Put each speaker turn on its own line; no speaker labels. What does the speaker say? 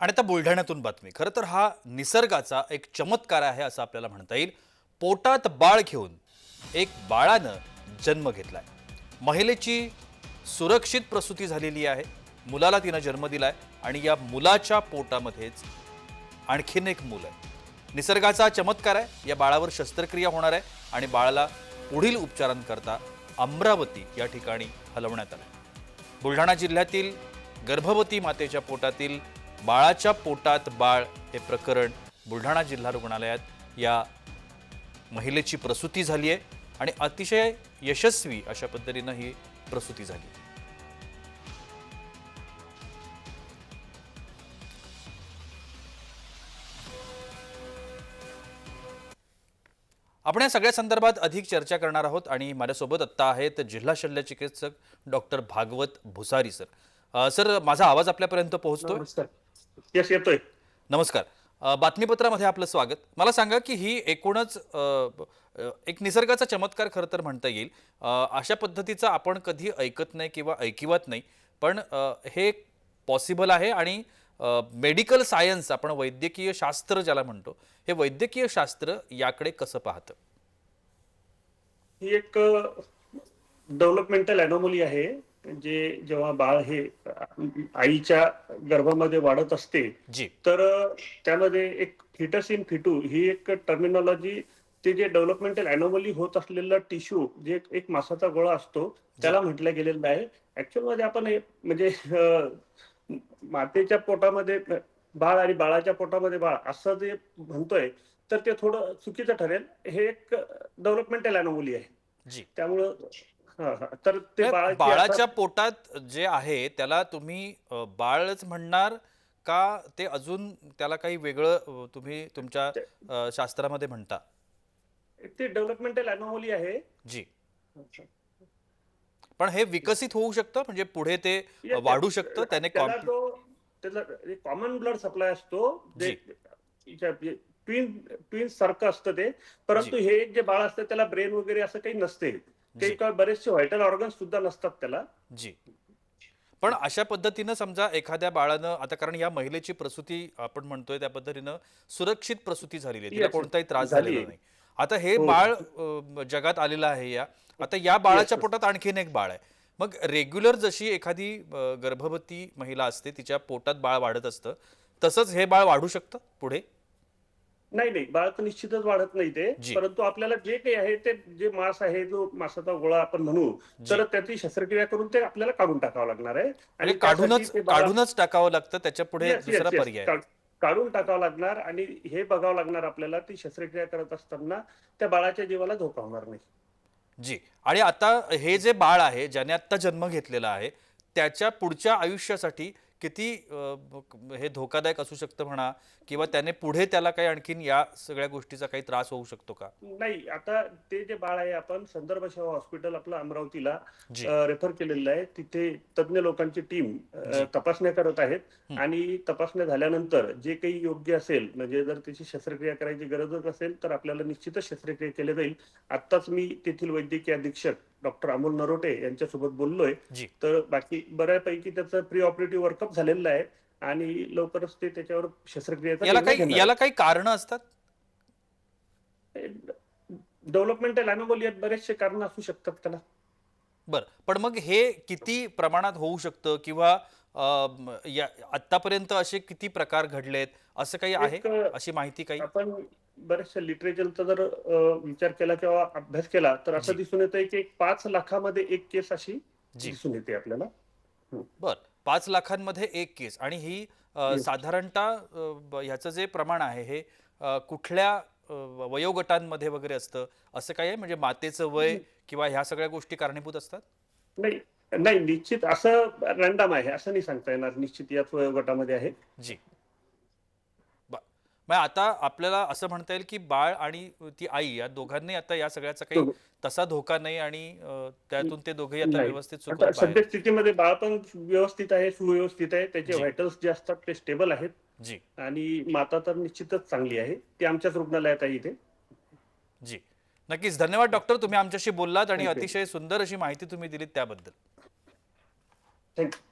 आणि आता बुलढाण्यातून बातमी. खरं तर हा निसर्गाचा एक चमत्कार आहे असं आपल्याला म्हणता येईल. पोटात बाळ घेऊन एक बाळानं जन्म घेतलाय. महिलेची सुरक्षित प्रसूती झालेली आहे. मुलाला तिनं जन्म दिलाय आणि या मुलाच्या पोटामध्येच आणखीन एक मूल आहे. निसर्गाचा चमत्कार आहे. या बाळावर शस्त्रक्रिया होणार आहे आणि बाळाला पुढील उपचारांकरता अमरावती या ठिकाणी हलवण्यात आलं बुलढाणा जिल्ह्यातील गर्भवती मातेच्या पोटातील बाळाच्या पोटात बाळ हे प्रकरण बुलढाणा जिल्हा रुग्णालयात या महिलेची प्रसूती झाली आहे आणि अतिशय यशस्वी अशा पद्धतीनं ही प्रसूती झाली आपण या सगळ्या संदर्भात अधिक चर्चा करणार आहोत आणि माझ्यासोबत आत्ता आहेत जिल्हा शल्य चिकित्सक डॉक्टर भागवत भुसारी सर. आ, सर माझा आवाज आपल्यापर्यंत पोहोचतोय?
नमस्कार. यस येतोय.
नमस्कार. बातमीपत्रामध्ये आपलं स्वागत. मला सांगा की ही एकूणच एक निसर्गाचा चमत्कार खरं तर म्हणता येईल. अशा पद्धतीचं आपण कधी ऐकत नाही किंवा ऐकिवत नाही. पण हे पॉसिबल आहे आणि मेडिकल सायन्स आपण वैद्यकीय शास्त्र ज्याला म्हणतो हे वैद्यकीय शास्त्र याकडे कसं पाहतं?
ही एक डेव्हलपमेंटल अॅनोमली आहे. जे जेव्हा बाळ हे आईच्या गर्भामध्ये वाढत असते तर त्यामध्ये एक फिटस इन फिटू ही एक टर्मिनॉलॉजी ते जे डेव्हलपमेंटल अॅनोमली होत असलेला टिश्यू जे एक मासाचा गोळा असतो त्याला म्हटलं गेलेलं आहे. ऍक्च्युअलमध्ये आपण हे म्हणजे मातेच्या पोटामध्ये बाळ आणि बाळाच्या पोटामध्ये बाळ असं जे म्हणतोय तर ते थोडं चुकीचं ठरेल. हे एक डेव्हलपमेंटल अॅनोमली आहे. त्यामुळं. तर ते बाळाची
बाळाच्या
आता-
पोटात जे आहे त्याला तुम्ही अ, बाळच म्हणणार का ते अजून त्याला काही वेगळं अ, तुम्ही तुमच्या अ, शास्त्रामध्ये म्हणता?
ते डेव्हलपमेंटल अॅनोमली आहे.
जी. पण हे विकसित होऊ शकतं? म्हणजे पुढे ते अ, वाढू शकतं? त्याने
त्याला तो कॉमन ब्लड सप्लाय असतो ट्विन ट्विन सारखं असतं ते. परंतु हे जे बाळ असतं त्याला ब्रेन वगैरे असं काही नसते. ते
जी.
का- बरेचसे व्हायटल ऑर्गन सुद्धा नसतात त्याला
जी पण अशा पद्धतीनं समजा एखाद्या बाळानं आता कारण या महिलेची प्रसूती आपण म्हणतोय त्या पद्धतीनं सुरक्षित प्रसूती झालेली आहे तिला कोणताही त्रास
झाली
झालेला. नाही आता हे
हो.
बाळ जगात आलेलं आहे या आता या बाळाच्या. पोटात आणखीन एक बाळ आहे मग रेग्युलर जशी एखादी गर्भवती महिला असते तिच्या पोटात बाळ वाढत असतं तसंच हे बाळ वाढू शकतं पुढे
नाही नाही बाळ तर निश्चितच वाढत नाही ते. परंतु आपल्याला जे काही आहे ते जे मांस आहे जो मासाचा गोळा आपण म्हणू. तर त्याची शस्त्रक्रिया करून ते आपल्याला काढून टाकावं लागणार आहे त्यासाठी
काढूनच काढूनच टाकावं लागतं त्याच्या पुढे दुसरा. पर्याय
काढून टाकावं लागणार आणि हे बघावं लागणार आपल्याला ती शस्त्रक्रिया करत असताना त्या बाळाच्या जीवाला धोका होणार नाही
जी आणि आता हे जे बाळ आहे ज्याने आत्ता जन्म घेतलेला आहे त्याच्या पुढच्या आयुष्यासाठी किती हे धोकादायक असू शकतं म्हणा किंवा त्याने पुढे त्याला काही आणखीन या सगळ्या गोष्टीचा काही त्रास होऊ शकतो का
नाही आता ते जे बाळ आहे आपण संदर्भ सेवा हॉस्पिटल आपलं अमरावतीला. रेफर केलेलं आहे तिथे तज्ञ लोकांची टीम. तपासण्या करत आहेत. आणि तपासण्या झाल्यानंतर जे काही योग्य असेल म्हणजे जर त्याची शस्त्रक्रिया करायची गरजच असेल तर आपल्याला निश्चितच शस्त्रक्रिया केली जाईल आत्ताच मी तेथील वैद्यकीय अधीक्षक डॉक्टर अमोल नरोटे यांच्यासोबत बोललोय.
जी.
तर बाकी बऱ्यापैकी त्याचं प्री ऑपरेटिव्ह वर्कअप झालेलं आहे आणि लवकरच ते त्याच्यावर शस्त्रक्रियेचा
याला काही याला काही कारण असतात?
डेव्हलपमेंटल अॅनोमोलियात बरेचसे कारण असू शकतात त्याला.
बरं. पण मग हे किती प्रमाणात होऊ शकतं किंवा या आतापर्यंत असे किती प्रकार घडलेत? असं काही आहे? अशी माहिती काही?
आपण बऱ्याचशा लिटरेचरचा जर विचार केला किंवा अभ्यास केला तर असं. दिसून येतंय की पाच लाखामध्ये एक केस अशी दिसून येते आपल्याला.
बर. पाच लाखांमध्ये एक केस. आणि ही. साधारणतः ह्याचं जे प्रमाण आहे हे कुठल्या वयोगटांमध्ये वगैरे असतं? असं काही आहे? म्हणजे मातेचं वय किंवा ह्या सगळ्या गोष्टी कारणीभूत असतात?
नाही. नाही निश्चित असं रॅन्डम आहे असं नाही सांगता येणार. निश्चित याच वयोगटामध्ये आहे.
जी. मग आता आपल्याला असं म्हणता येईल की बाळ आणि ती आई या दोघांनी आता या सगळ्याचा काही
दोघं.
तसा धोका नाही आणि त्यातून ते दोघेही आता. व्यवस्थित
सध्या स्थितीमध्ये बाळ पण व्यवस्थित आहे सुव्यवस्थित आहे. त्याचे. व्हायटल्स जे असतात ते स्टेबल आहेत.
जी.
आणि माता तर निश्चितच चांगली आहे. ती आमच्याच रुग्णालयात आहे इथे.
जी. नक्कीच. धन्यवाद डॉक्टर तुम्ही आमच्याशी बोललात आणि. अतिशय सुंदर अशी माहिती तुम्ही दिलीत त्याबद्दल.
think